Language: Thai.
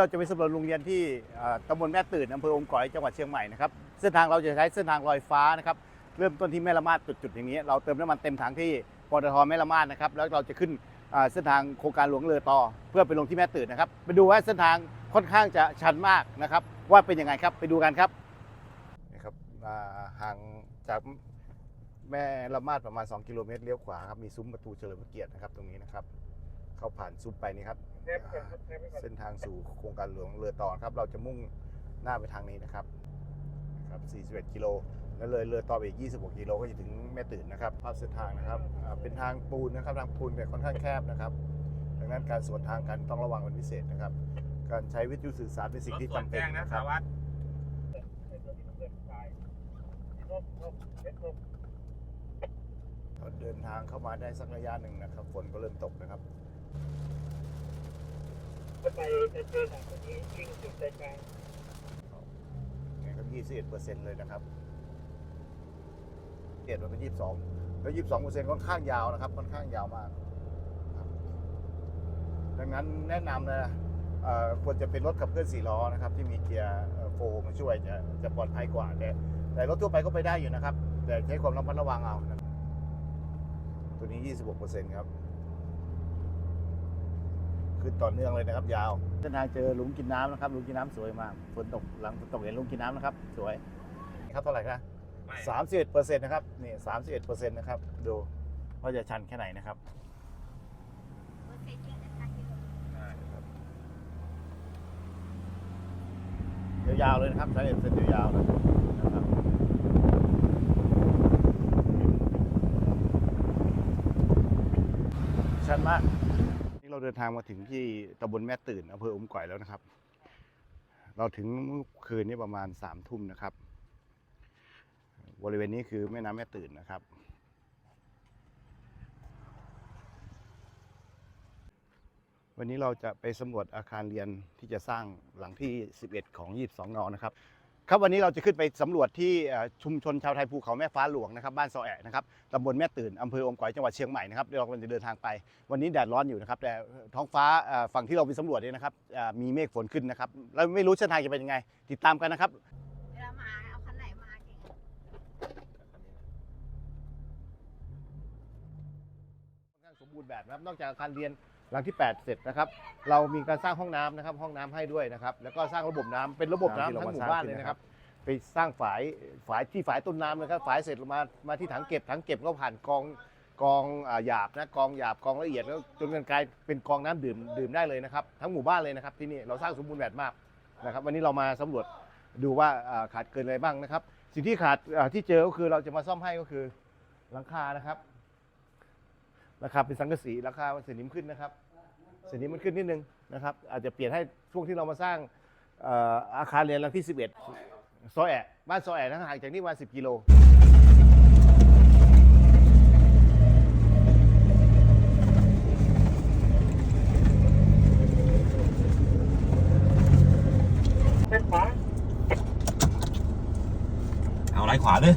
เราจะไปสำรวจโรงเรียนที่ตำบลแม่ตื่นอำเภออมก๋อยจังหวัดเชียงใหม่นะครับเส้นทางเราจะใช้เส้นทางลอยฟ้านะครับเริ่มต้นที่แม่ละมาดจุดๆอย่างนี้ เราเติมน้ำมันเต็มถังที่ปตทแม่ละมาดนะครับแล้วเราจะขึ้นเส้นทางโครงการหลวงเรือต่อ เพื่อไปลงที่แม่ตื่นนะครับไปดูว่าเส้นทางค่อนข้างจะชันมากนะครับว่าเป็นยังไงครับไปดูกันครับนี่ครับห่างจากแม่ละมาดประมาณ 2 กิโลเมตรเลี้ยวขวาครับมีซุ้มประตูเฉลิมพระเกียรตินะครับตรงนี้นะครับ เข้าผ่านซุ้มไปนี่ครับ เส้นทางสู่โครงการหลวงเรือต่อครับ เราจะมุ่งหน้าไปทางนี้นะครับครับ41กิโลแล้วเลยเรือต่อไปอีก 26 กิโลก็จะถึงแม่ตื่นนะครับ ภาพเส้นทางนะครับอ่าเป็นทางปูนนะครับทางปูนแต่ค่อนข้างแคบนะครับ ดังนั้นการสวนทางกันต้องระวังเป็นพิเศษนะครับ การใช้วิทยุสื่อสารเป็นสิ่งที่จำเป็นนะครับเราเดินทางเข้ามาได้สักระยะหนึ่งนะครับ ฝนก็เริ่มตกนะครับ ไปจะเจอหนังคนนี้วิ่งจุดใจกลางนี่ก็21เปอร์เซ็นต์เลยนะครับเกรดมันเป็น22แล้ว22เปอร์เซ็นต์ค่อนข้างยาวนะครับ ค่อนข้างยาวมากดังนั้นแนะนำนะควรจะเป็นรถขับเคลื่อน4ล้อนะครับ ที่มีเกียร์โฟร์มาช่วยจะจะปลอดภัยกว่า แต่แต่รถทั่วไปก็ไปได้อยู่นะครับ แต่ใช้ความระมัดระวังเอานะตัวนี้ 26เปอร์เซ็นต์ครับ ขึ้นต่อเนื่องเลยนะครับ ยาวเส้นทางเจอหลุมกินน้ำนะครับหลุมกินน้ำสวยมากฝนตกหลังฝนตกเห็นหลุมกินน้ำนะครับ สวยครับเท่าไหร่ครับสามสิบเอ็ดเปอร์เซ็นต์นะครับนี่สามสิบเอ็ดเปอร์เซ็นต์นะครับดูว่าจะชันแค่ไหนนะครับยาวๆเลยนะครับใช้เส้นยาวๆเลยนะครับชันมากนี่ เราเดินทางมาถึงที่ตำบลแม่ตื่นอำเภออมก่อยแล้วนะครับ เราถึงเมื่อคืนนี้ประมาณสามทุ่มนะครับ บริเวณนี้คือแม่น้ำแม่ตื่นนะครับ วันนี้เราจะไปสำรวจอาคารเรียนที่จะสร้างหลังที่ 11 ของ 22นอนะครับ ครับวันนี้เราจะขึ้นไปสำรวจที่เอ่อชุมชนชาวไทยภูเขาแม่ฟ้าหลวงนะครับบ้านซอแอะนะครับตำบลแม่ตื่นอำเภออมก๋อยจังหวัดเชียงใหม่นะครับเดี๋ยวเรากำลังจะเดินทางไป วันนี้แดดร้อนอยู่นะครับแต่ท้องฟ้าเอ่อฝั่งที่เราไปสำรวจเนี่ยนะครับเอ่อมีเมฆฝนขึ้นนะครับเราไม่รู้เส้นทางจะเป็นยังไง ติดตามกันนะครับเวลามาเอาคันไหนมาเก่งค่อนข้างสมบูรณ์แบบนะครับนอกจากอาคารเรียน หลังที่ 8 เสร็จนะครับ เรามีการสร้างห้องน้ำนะครับ ห้องน้ำให้ด้วยนะครับ แล้วก็สร้างระบบน้ำเป็นระบบน้ำทั้งหมู่บ้านเลยนะครับ ไปสร้างฝายฝายที่ฝายต้นน้ำนะครับฝายเสร็จมามาที่ถังเก็บถังเก็บก็ผ่านกองกองอ่าหยาบนะกองหยาบกองละเอียดแล้วจนกันกลายเป็นกองน้ำดื่มดื่มได้เลยนะครับ ทั้งหมู่บ้านเลยนะครับที่นี่เราสร้างสมบูรณ์แบบมากนะครับ วันนี้เรามาสำรวจดูว่าอ่าขาดเกินอะไรบ้างนะครับ สิ่งที่ขาดอ่าที่เจอก็คือเราจะมาซ่อมให้ก็คือหลังคานะครับ ราคาเป็นสังกะสีราคาสนิมขึ้นนะครับสนิมมันขึ้นนิดนึงนะครับ อาจจะเปลี่ยนให้ช่วงที่เรามาสร้างอาคารเรียนหลังที่ 11ซอยแอะบ้านซอยแอะนะห่างจากนี่ประมาณ10 กิโลเส้นขวาเอาไล่ขวาเลย